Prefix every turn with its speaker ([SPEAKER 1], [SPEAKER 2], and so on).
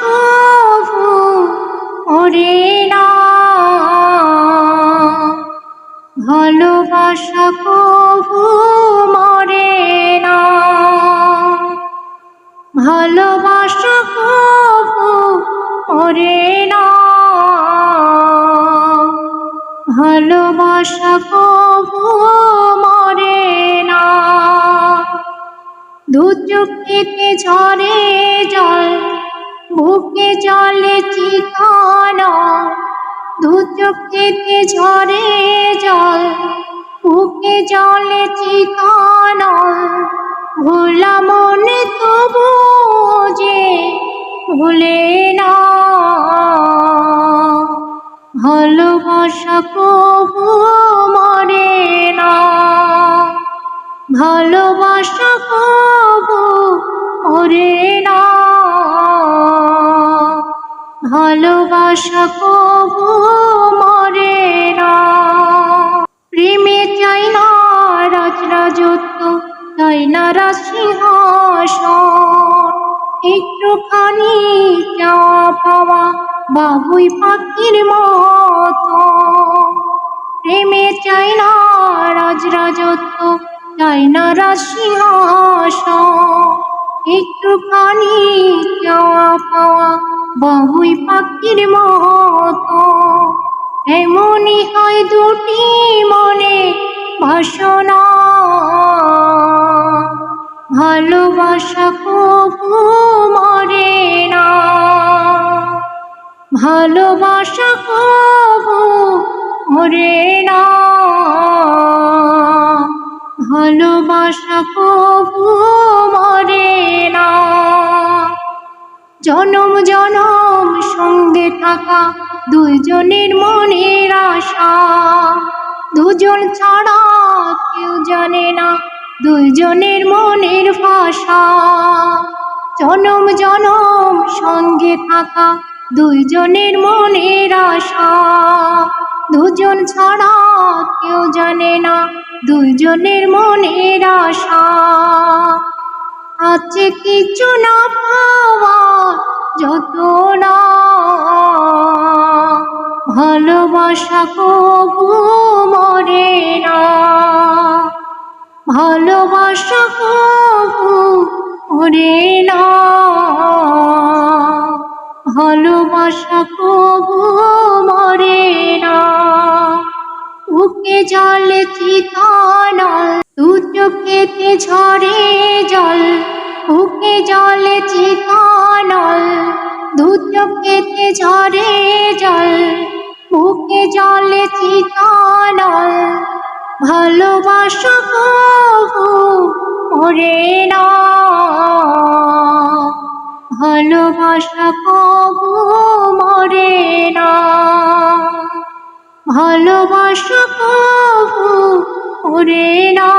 [SPEAKER 1] কবু, ওরে না। ভালোবাসা কবু, মরে না। ভালোবাসা কবু, মরে না। ভালোবাসা কবু, মরে না। দু চোখেতে ঝরে জল বুকে জলে চিকানো দু চোখেতে ঝরে জল। বুকে জলে চিকানো ভোলা মনে তবু যে ভুলে না। ভালোবাসা কবু মরে না। ভালোবাসা কবু ভালোবাসা কবু মরে প্রেমে চাই না রাজ রাজত্ব চাই না রাজসিংহাসন। একটুখানি চাওয়া পাওয়া বাবুই পাখির মতো প্রেমে চাই না রাজ রাজত্ব চাই না রাজসিংহাসন। একটুখানি চাওয়া পাওয়া বাবুই পাখির মতো। এমনই হয় দুটি মনে বাসনা ভালোবাসা কবু মরে না। ভালোবাসা কবু মরে না। ভালোবাসা কবু জনম জনম সঙ্গে থাকা দুইজনের মনের আশা। দুজন ছাড়া কেউ জানে না দুইজনের মনের ভাষা। জনম জনম সঙ্গে থাকা দুইজনের মনের আশা। দুজন ছাড়া কেউ জানে না দুইজনের মনের আশা। আছে কিছু না ভালোবাসা কবু মরে না। ভালোবাসা কবু মরে না। ভালোবাসা কবু মরে না। উকে জলে চিতানল দু চোখেতে ঝরে জল। বুকে জলে চিতানল দু চোখেতে ঝরে জল। বুকে জলে চিতানল ভালোবাসা মরে না। ভালোবাসা কবু মরে না। ভালোবাসা কবু মরে না।